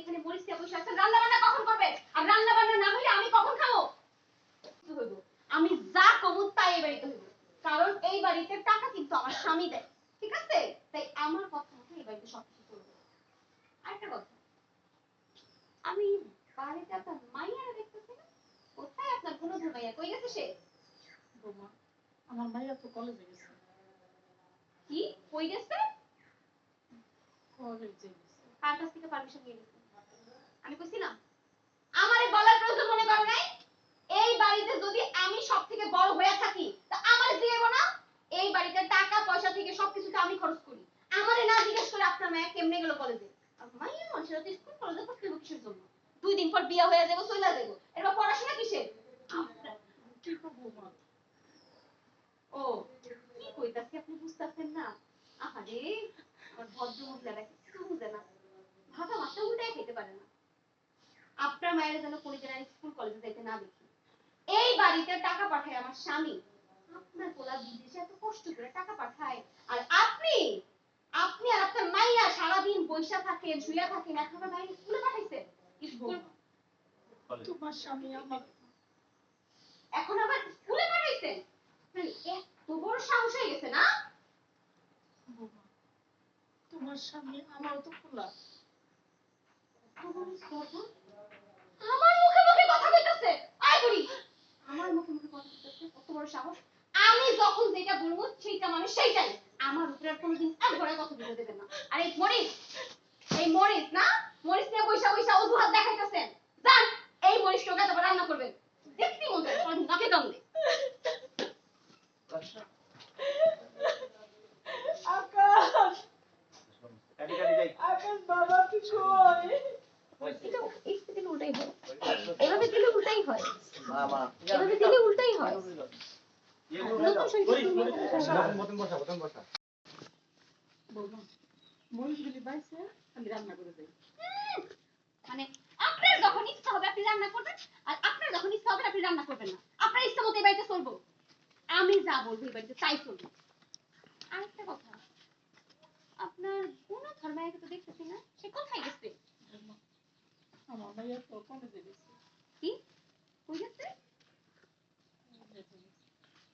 এখানে মরিচ দিয়ে বসে আছেন রান্না বান্না কখন করবে? আর রান্না বান্না না হলে আমি কখন খাব? আমি যা কমু তাই এই বাড়িতে হইব। কারণ এই বাড়িতে টাকা কিন্তু আমার স্বামী দেয় ঠিক আছে? তাই আমার কথা মতো এই বাড়িতে সবকিছু চলবে আরেকটা কথা আমি বাড়িতে আপনার মাইয়ারা দেখতেছি না? কোথায় আপনার গুণধর মাইয়া? কই গেছে সে? বৌমা আমার মাইয়া তো কলেজে গেছে। কি? কই গেছে? কলেজে গেছে। কার কাছ থেকে পারমিশন নিয়ে গেছে আমি কইছিলাম আমারে বলার প্রয়োজন মনে করো নাই এই বাড়িতে যদি আমি সব থেকে বড় হয়ে থাকি তা আমার দিয়ে না এই বাড়িতে টাকা পয়সা থেকে সবকিছুতে আমি খরচ করি আমারে না জিজ্ঞেস করে আপনার মেয়ে কেমনে গেল কলেজে মাইয়া মানুষেরা তো স্কুল জন্য? দুই দিন পর বিয়ে হয়ে যাব চলে যাব। এরপর পড়াশোনা কিসের আপনার- কি করব মা ও, কি কইতাছি আপনি বুঝতাছেন না? আহারে, আমার ভদ্র মহিলারা কিছু বুঝে না। মাথা খেতে পারে না। আপনার মায়ের যেন কোনোদিন আর স্কুল কলেজে যাইতে না দেখি। এই বাড়িতে টাকা পাঠায় আমার স্বামী। আপনার পোলা বিদেশে এত কষ্ট করে টাকা পাঠায়, আর আপনি আপনি আর আপনার মাইয়া সারাদিন বৈশা থাকেন শুয়া থাকেন এখন আমার মায়ের স্কুলে পাঠাইছেন স্কুল তোমার স্বামী আমার। এখন আবার স্কুলে পাঠাইছেন মানে এত বড় সাহস হয়ে গেছে না? তোমার স্বামী আমারও তো খোলা আমার মুখে মুখে কথা কইতাছে। আয় বুড়ি। আমার মুখে মুখে কথা কইতাছে কত বড় সাহস। আমি যখন যেটা বলব সেইটা মানে সেইটাই। আমার উপরে আর কোনোদিন এক ঘরে কথা বলতে দেবেন না। আর এই মরিস এই মরিস না মরিস নিয়ে বৈশা বৈশা অজুহাত দেখাইতেছেন। যান এই মরিস টোকা তারপর রান্না করবেন। দেখতেই মন চায় নাকে দম দে আকাশ। আকাশ বাবা তুই কই? হয়। এভাবে দিলে উল্টাই হয়। মা মা। এভাবে দিলে উল্টাই হয়। নতুন শরীর মরিচগুলি বাইছে আমি রান্না করে দেই। মানে আপনার যখন ইচ্ছা হবে আপনি রান্না করবেন আর আপনার যখন ইচ্ছা হবে আপনি রান্না করবেন না। আপনার ইচ্ছা মতো এই বাড়িতে চলবো। আমি যা বলব এই বাড়িতে তাই চলবো। আরেকটা কথা আপনার কোন ধর্মায়কে তো দেখতেছি না সে কোথায় গেছে? আমার মাইয়া তো কলেজে গেছে। কি? কই গেছে।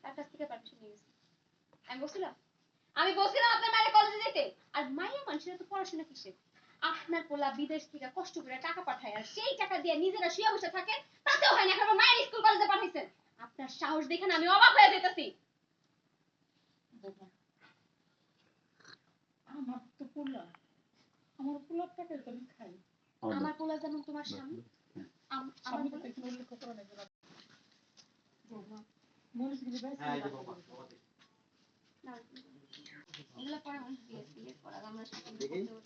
তার কাছ থেকে পারমিশন নিয়ে গেছে। আমি বলছিলাম আমি বলছিলাম আপনার মায়ের কলেজে যেতে। আর মাইয়া মানুষেরা তো পড়াশোনা কিসে আপনার পোলা বিদেশ থেকে কষ্ট করে টাকা পাঠায় আর সেই টাকা দিয়ে নিজেরা শুয়ে বসে থাকে তাতেও হয় না এখন মায়ের স্কুল কলেজে পাঠাইছেন আপনার সাহস দেখে আমি অবাক হয়ে যেতেছি। আমার তো পোলা। আমার পোলার টাকায় তো আমি খাই। আমার পোলা যেমন তোমার স্বামী আম- আমার পোলা- para un 10 10 para ganar 5